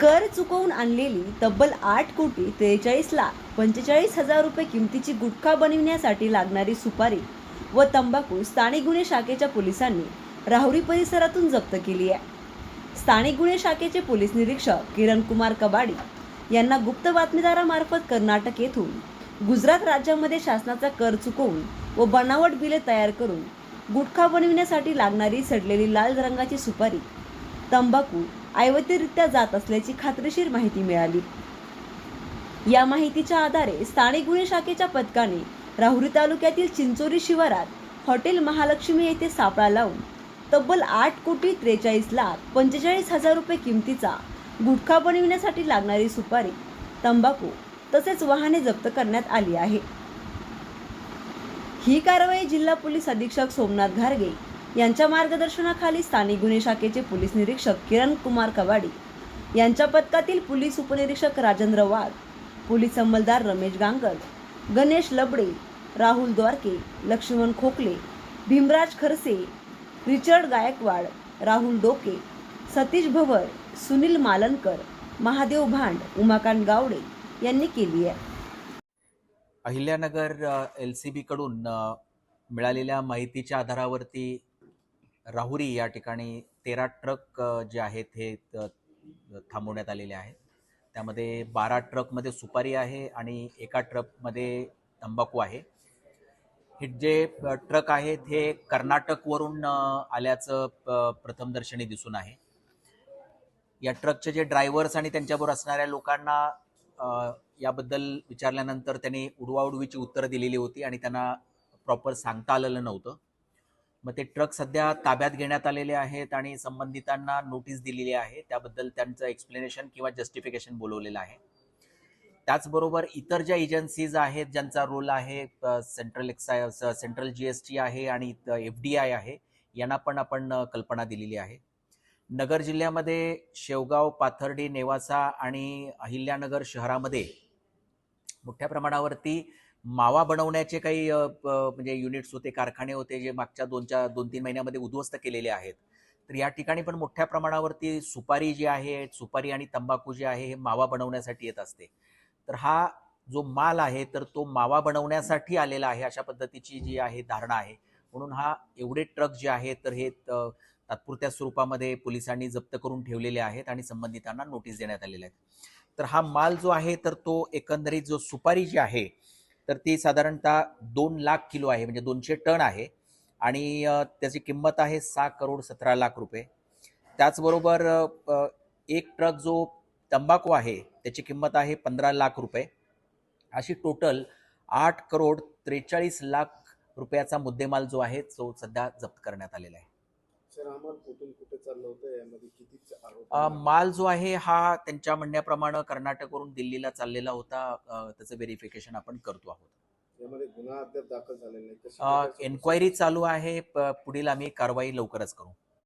कर चुकवून आणलेली तब्बल आठ कोटी त्रेचाळीस लाख पंचेचाळीस हजार रुपये किमतीची गुटखा बनविण्यासाठी लागणारी सुपारी व तंबाखू स्थानिक गुन्हे शाखेच्या पोलिसांनी राहुरी परिसरातून जप्त केली आहे. स्थानिक गुन्हे शाखेचे पोलीस निरीक्षक किरण कुमार कबाडी यांना गुप्त बातमीदारामार्फत कर्नाटक येथून गुजरात राज्यामध्ये शासनाचा कर चुकवून व बनावट बिले तयार करून गुटखा बनविण्यासाठी लागणारी सडलेली लाल रंगाची सुपारी तंबाखू ऐवतीरित्या जात असल्याची खात्रीशीर माहिती मिळाली. या माहितीच्या आधारे स्थानिक गुन्हे शाखेच्या पथकाने राहुरी तालुक्यातील चिंचोरी शिवारात हॉटेल महालक्ष्मी येथे सापळा लावून तब्बल आठ कोटी त्रेचाळीस लाख पंचेचाळीस हजार रुपये किमतीचा गुटखा बनविण्यासाठी लागणारी सुपारी तंबाखू तसेच वाहने जप्त करण्यात आली आहे. ही कारवाई जिल्हा पोलीस अधीक्षक सोमनाथ घारगे यांच्या मार्गदर्शनाखाली स्थानिक गुन्हे शाखेचे पोलीस निरीक्षक किरण कुमार कवाडी यांच्या पथकातील पोलीस उपनिरीक्षक राजेंद्र वाघ पोलीस अंमलदार रमेश गांगर गणेश लबडे राहुल द्वारके लक्ष्मण खोकले भीमराज खरसे रिचर्ड गायकवाड राहुल डोके सतीश भवर सुनील मालनकर महादेव भांड उमाकांत गावडे यांनी केली आहे. अहिल्यानगर एल सी बीकडून मिळालेल्या माहितीच्या आधारावरती राहुरी या ठिकाणी तेरा ट्रक जे आहेत हे थांबवण्यात आलेले आहेत. त्यामध्ये बारा ट्रकमध्ये सुपारी आहे आणि एका ट्रकमध्ये तंबाखू आहे. हे जे ट्रक आहेत हे कर्नाटकवरून आल्याचं प्रथमदर्शनी दिसून आहे. या ट्रकचे जे ड्रायव्हर्स आणि त्यांच्याबरोबर असणाऱ्या लोकांना याबद्दल विचारल्यानंतर त्यांनी उडवाउडवीची उत्तरं दिलेली होती आणि त्यांना प्रॉपर सांगता आलेलं नव्हतं. मग ते ट्रक सध्या ताब्यात घेण्यात आलेले आहेत आणि संबंधितांना नोटीस दिलेली आहे. त्याबद्दल त्यांचं एक्सप्लेनेशन किंवा जस्टिफिकेशन बोलवलेलं आहे. त्याचबरोबर इतर ज्या एजन्सीज आहेत ज्यांचा रोल आहे central excise central G S T आहे आणि एफ डी आय आहे यांना पण आपण कल्पना दिलेली आहे. नगर जिल्ह्यामध्ये शेवगाव पाथर्डी नेवासा आणि अहिल्यानगर शहरामध्ये मोठ्या प्रमाणावरती मावा बनवण्याचे काही प- म्हणजे युनिट्स होते कारखाने होते जे मागच्या दोनच्या दोन तीन महिन्यामध्ये उद्ध्वस्त केलेले आहेत. तर या ठिकाणी पण मोठ्या प्रमाणावरती सुपारी जी आहे सुपारी आणि तंबाखू जे आहे हे मावा बनवण्यासाठी येत असते. तर हा जो माल आहे तर तो मावा बनवण्यासाठी आलेला आहे अशा पद्धतीची जी आहे धारणा आहे. म्हणून हा एवढे ट्रक जे आहेत तर हे तात्पुरत्या स्वरूपामध्ये पोलिसांनी जप्त करून ठेवलेले आहेत आणि संबंधितांना नोटीस देण्यात आलेल्या आहेत. तर हा माल जो आहे तर तो एकंदरीत जो सुपारी जी आहे तर ती साधारणतः दोन लाख किलो आहे म्हणजे दोनशे टन आहे. आणि त्याची किंमत आहे सहा करोड सतरा लाख रुपये. त्याचबरोबर एक ट्रक जो तंबाखू आहे त्याची किंमत आहे पंधरा लाख रुपये. अशी टोटल आठ करोड त्रेचाळीस लाख रुपयाचा मुद्देमाल जो आहे तो सध्या जप्त करण्यात आलेला आहे. माल जो आहे हा त्यांच्या म्हणण्याप्रमाणे कर्नाटकवरून दिल्लीला चाललेला होता. त्याचं व्हेरिफिकेशन आपण करतो आहोत. यामध्ये गुन्हा अद्याप दाखल झालेला एन्क्वायरी चालू आहे. पुढील आम्ही कारवाई लवकरच करू.